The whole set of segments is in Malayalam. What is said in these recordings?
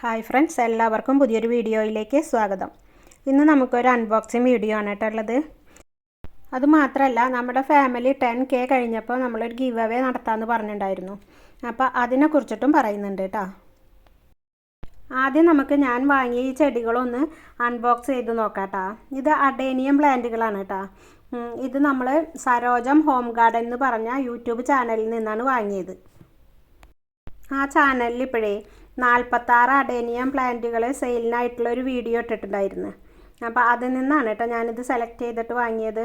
ഹായ് ഫ്രണ്ട്സ് എല്ലാവർക്കും പുതിയൊരു വീഡിയോയിലേക്ക് സ്വാഗതം. ഇന്ന് നമുക്കൊരു അൺബോക്സിങ് വീഡിയോ ആണ് കേട്ടോ ഉള്ളത്. അതുമാത്രമല്ല നമ്മുടെ ഫാമിലി ടെൻ കെ കഴിഞ്ഞപ്പോൾ നമ്മളൊരു ഗീവ് അവേ നടത്താമെന്ന് പറഞ്ഞിട്ടുണ്ടായിരുന്നു അപ്പോൾ അതിനെക്കുറിച്ചിട്ടും പറയുന്നുണ്ട് കേട്ടോ. ആദ്യം നമുക്ക് ഞാൻ വാങ്ങിയ ഈ ചെടികളൊന്ന് അൺബോക്സ് ചെയ്ത് നോക്കാം കേട്ടോ. ഇത് അഡേനിയം പ്ലാന്റുകളാണ് കേട്ടോ. ഇത് നമ്മൾ സരോജം ഹോം ഗാർഡൻ എന്ന് പറഞ്ഞ യൂട്യൂബ് ചാനലിൽ നിന്നാണ് വാങ്ങിയത്. ആ ചാനലിൽ ഇപ്പോഴേ നാൽപ്പത്താറ് അഡേനിയം പ്ലാന്റുകൾ സെയിലിനായിട്ടുള്ള ഒരു വീഡിയോ ഇട്ടിട്ടുണ്ടായിരുന്നു. അപ്പോൾ അതിൽ നിന്നാണ് കേട്ടോ ഞാനിത് സെലക്ട് ചെയ്തിട്ട് വാങ്ങിയത്.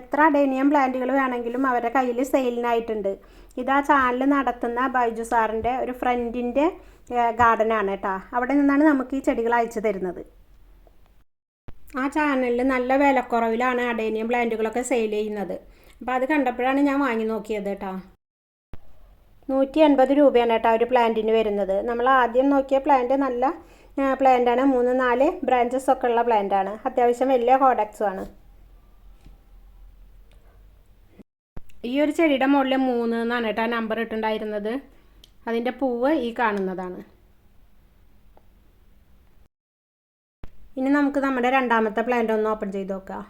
എത്ര അഡേനിയം പ്ലാന്റുകൾ വേണമെങ്കിലും അവരുടെ കയ്യിൽ സെയിലിനായിട്ടുണ്ട്. ഇത് ആ ചാനൽ നടത്തുന്ന ബൈജു സാറിന്റെ ഒരു ഫ്രണ്ടിന്റെ ഗാർഡനാണ് കേട്ടോ. അവിടെ നിന്നാണ് നമുക്ക് ഈ ചെടികൾ അയച്ചു തരുന്നത്. ആ ചാനലിൽ നല്ല വിലക്കുറവിലാണ് അഡേനിയം പ്ലാന്റുകളൊക്കെ സെയിൽ ചെയ്യുന്നത്. അപ്പോൾ അത് കണ്ടപ്പോഴാണ് ഞാൻ വാങ്ങി നോക്കിയത് കേട്ടോ. നൂറ്റി എൺപത് രൂപയാണ് കേട്ടോ ഒരു പ്ലാന്റിന് വരുന്നത്. നമ്മൾ ആദ്യം നോക്കിയ പ്ലാന്റ് നല്ല പ്ലാന്റാണ് മൂന്ന് നാല് ബ്രാഞ്ചസ് ഒക്കെ ഉള്ള പ്ലാന്റാണ് അത്യാവശ്യം വലിയ കോഡക്സുമാണ് ഈ ഒരു ചെടിയുടെ മുകളിൽ മൂന്ന് എന്നാണ് കേട്ടോ നമ്പർ ഇട്ടുണ്ടായിരുന്നത്. അതിന്റെ പൂവ് ഈ കാണുന്നതാണ്. ഇനി നമുക്ക് നമ്മുടെ രണ്ടാമത്തെ പ്ലാന്റ് ഒന്ന് ഓപ്പൺ ചെയ്ത് നോക്കാം.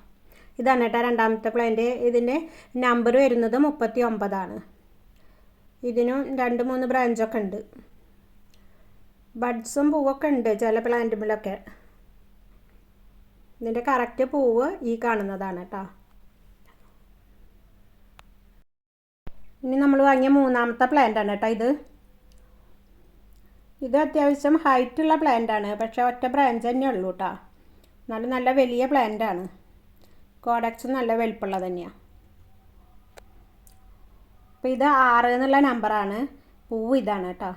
ഇതാണ് കേട്ടോ രണ്ടാമത്തെ പ്ലാന്റ് ഇതിന്റെ നമ്പർ വരുന്നത് മുപ്പത്തി ഒമ്പതാണ് ഇതിനും രണ്ട് മൂന്ന് ബ്രാഞ്ചൊക്കെ ഉണ്ട്. ബഡ്സും പൂവൊക്കെ ഉണ്ട് ചില പ്ലാന്റുമ്പിലൊക്കെ ഇതിന്റെ കറക്റ്റ് പൂവ് ഈ കാണുന്നതാണ് കേട്ടോ ഇനി നമ്മൾ വാങ്ങിയ മൂന്നാമത്തെ പ്ലാന്റ് ആണ് കേട്ടോ ഇത്. ഇത് അത്യാവശ്യം ഹൈറ്റുള്ള പ്ലാന്റ് ആണ് പക്ഷേ ഒറ്റ ബ്രാഞ്ച് തന്നെ ഉള്ളൂ കേട്ടോ നല്ല നല്ല വലിയ പ്ലാന്റാണ് കോഡക്സ് നല്ല വലിപ്പമുള്ളത് തന്നെയാണ് അപ്പോൾ ഇത് ആറ് എന്നുള്ള നമ്പറാണ് പൂവ് ഇതാണ് കേട്ടോ.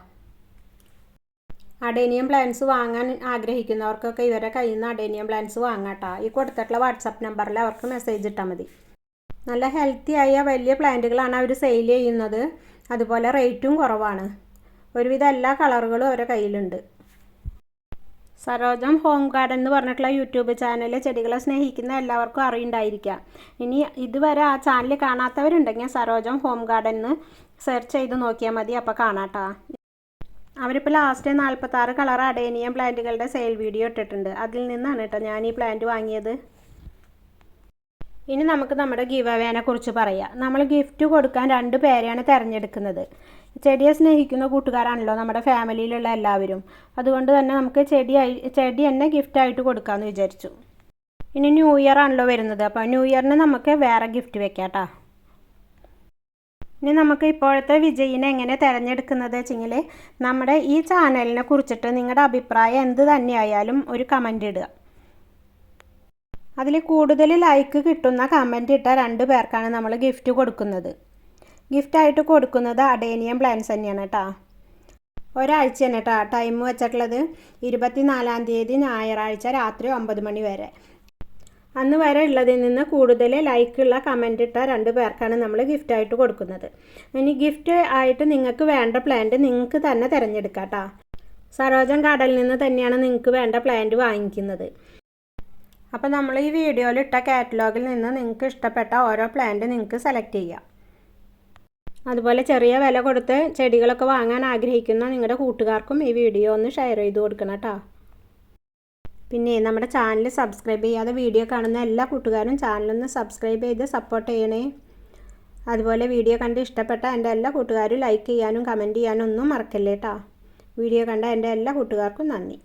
അഡേനിയം പ്ലാൻസ് വാങ്ങാൻ ആഗ്രഹിക്കുന്നവർക്കൊക്കെ ഇവരെ കയ്യിൽ നിന്ന് അഡേനിയം പ്ലാൻസ് വാങ്ങാം കേട്ടോ. ഈ കൊടുത്തിട്ടുള്ള വാട്സപ്പ് നമ്പറിൽ അവർക്ക് മെസ്സേജ് ഇട്ടാൽ മതി. നല്ല ഹെൽത്തി ആയ വലിയ പ്ലാന്റുകളാണ് അവർ സെയിൽ ചെയ്യുന്നത്. അതുപോലെ റേറ്റും കുറവാണ്. ഒരുവിധം എല്ലാ കളറുകളും അവരുടെ കയ്യിലുണ്ട്. സരോജം ഹോം ഗാർഡൻ എന്ന് പറഞ്ഞിട്ടുള്ള യൂട്യൂബ് ചാനൽ ചെടികളെ സ്നേഹിക്കുന്ന എല്ലാവർക്കും അറിയുണ്ടായിരിക്കാം. ഇനി ഇതുവരെ ആ ചാനൽ കാണാത്തവരുണ്ടെങ്കിൽ സരോജം ഹോം ഗാർഡൻ എന്ന് സെർച്ച് ചെയ്ത് നോക്കിയാൽ മതി. അപ്പോൾ കാണാട്ടോ അവരിപ്പോൾ ലാസ്റ്റ് നാൽപ്പത്താറ് കളർ അഡേനിയം പ്ലാന്റുകളുടെ സെയിൽ വീഡിയോ ഇട്ടിട്ടുണ്ട്. അതിൽ നിന്നാണ് കേട്ടോ ഞാൻ ഈ പ്ലാന്റ് വാങ്ങിയത്. ഇനി നമുക്ക് നമ്മുടെ ഗീവ് കുറിച്ച് പറയാം. നമ്മൾ ഗിഫ്റ്റ് കൊടുക്കാൻ രണ്ട് പേരെയാണ് തിരഞ്ഞെടുക്കുന്നത്. ചെടിയെ സ്നേഹിക്കുന്ന കൂട്ടുകാരാണല്ലോ നമ്മുടെ ഫാമിലിയിലുള്ള എല്ലാവരും. അതുകൊണ്ട് തന്നെ നമുക്ക് ചെടി ചെടി തന്നെ ഗിഫ്റ്റായിട്ട് കൊടുക്കാമെന്ന് വിചാരിച്ചു. ഇനി ന്യൂ ഇയർ ആണല്ലോ വരുന്നത്. അപ്പോൾ ന്യൂ ഇയറിന് നമുക്ക് വേറെ ഗിഫ്റ്റ് വെക്കാം ഇനി നമുക്ക് ഇപ്പോഴത്തെ വിജയിനെ എങ്ങനെ തിരഞ്ഞെടുക്കുന്നത് വെച്ചെങ്കിൽ നമ്മുടെ ഈ ചാനലിനെ കുറിച്ചിട്ട് നിങ്ങളുടെ അഭിപ്രായം എന്ത് തന്നെയായാലും ഒരു കമന്റ് ഇടുക. അതിൽ കൂടുതൽ ലൈക്ക് കിട്ടുന്ന കമന്റ് ഇട്ട രണ്ട് പേർക്കാണ് നമ്മൾ ഗിഫ്റ്റ് കൊടുക്കുന്നത്. ഗിഫ്റ്റായിട്ട് കൊടുക്കുന്നത് അഡേനിയം പ്ലാൻസ് തന്നെയാണ് കേട്ടോ. ഒരാഴ്ച തന്നെ കേട്ടോ. ടൈം വെച്ചിട്ടുള്ളത് ഇരുപത്തിനാലാം തീയതി ഞായറാഴ്ച രാത്രി ഒമ്പത് മണി വരെ. അന്ന് വരെ ഉള്ളതിൽ നിന്ന് കൂടുതൽ ലൈക്കുള്ള കമന്റ് ഇട്ട രണ്ട് പേർക്കാണ് നമ്മൾ ഗിഫ്റ്റായിട്ട് കൊടുക്കുന്നത്. ഇനി ഗിഫ്റ്റ് ആയിട്ട് നിങ്ങൾക്ക് വേണ്ട പ്ലാന്റ് നിങ്ങൾക്ക് തന്നെ തിരഞ്ഞെടുക്കാം കേട്ടോ. സരോജൻ കടലിൽ നിന്ന് തന്നെയാണ് നിങ്ങൾക്ക് വേണ്ട പ്ലാന്റ് വാങ്ങിക്കുന്നത്. അപ്പോൾ നമ്മൾ ഈ വീഡിയോയിൽ ഇട്ട കാറ്റലോഗിൽ നിന്ന് നിങ്ങൾക്ക് ഇഷ്ടപ്പെട്ട ഓരോ പ്ലാന്റ് നിങ്ങൾക്ക് സെലക്ട് ചെയ്യാം. അതുപോലെ ചെറിയ വില കൊടുത്ത് ചെടികളൊക്കെ വാങ്ങാൻ ആഗ്രഹിക്കുന്ന നിങ്ങളുടെ കൂട്ടുകാർക്കും ഈ വീഡിയോ ഒന്ന് ഷെയർ ചെയ്ത് കൊടുക്കണം കേട്ടോ. പിന്നെ നമ്മുടെ ചാനൽ സബ്സ്ക്രൈബ് ചെയ്യാതെ വീഡിയോ കാണുന്ന എല്ലാ കൂട്ടുകാരും ചാനലൊന്ന് സബ്സ്ക്രൈബ് ചെയ്ത് സപ്പോർട്ട് ചെയ്യണേ. അതുപോലെ വീഡിയോ കണ്ട് ഇഷ്ടപ്പെട്ട എന്റെ എല്ലാ കൂട്ടുകാരും ലൈക്ക് ചെയ്യാനും കമന്റ് ചെയ്യാനും ഒന്നും മറക്കല്ലേ കേട്ടോ. വീഡിയോ കണ്ട എന്റെ എല്ലാ കൂട്ടുകാർക്കും നന്ദി.